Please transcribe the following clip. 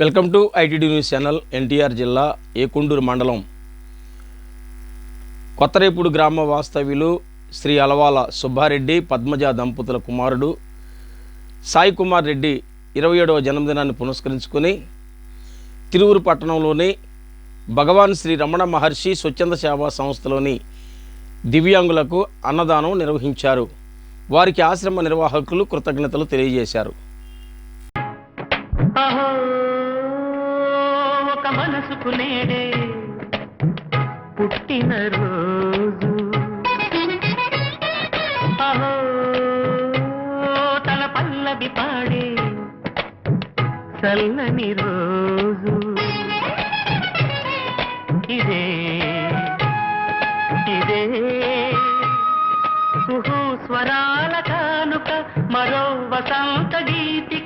Welcome to ITD news channel NTR జిల్లా ఏకుండూరు మండలం. కొత్తరేపుడు గ్రామ వాస్తవ్యులు శ్రీ అలవాల సుబ్బారెడ్డి పద్మజ దంపతుల కుమారుడు సాయి కుమార్ రెడ్డి ఇరవై ఏడవ జన్మదినాన్ని పురస్కరించుకొని తిరువురు పట్టణంలోని భగవాన్ శ్రీ రమణ మహర్షి స్వచ్ఛంద సేవా సంస్థలోని దివ్యాంగులకు అన్నదానం నిర్వహించారు. వారికి ఆశ్రమ నిర్వాహకులు కృతజ్ఞతలు తెలియజేశారు. రాసుకునేడే పుట్టిన రోజు. అహో తన పల్లవి పాడే చల్లని రోజు. ఇదే ఇదే కుహు స్వరాల కానుక మరో వసంత గీతిక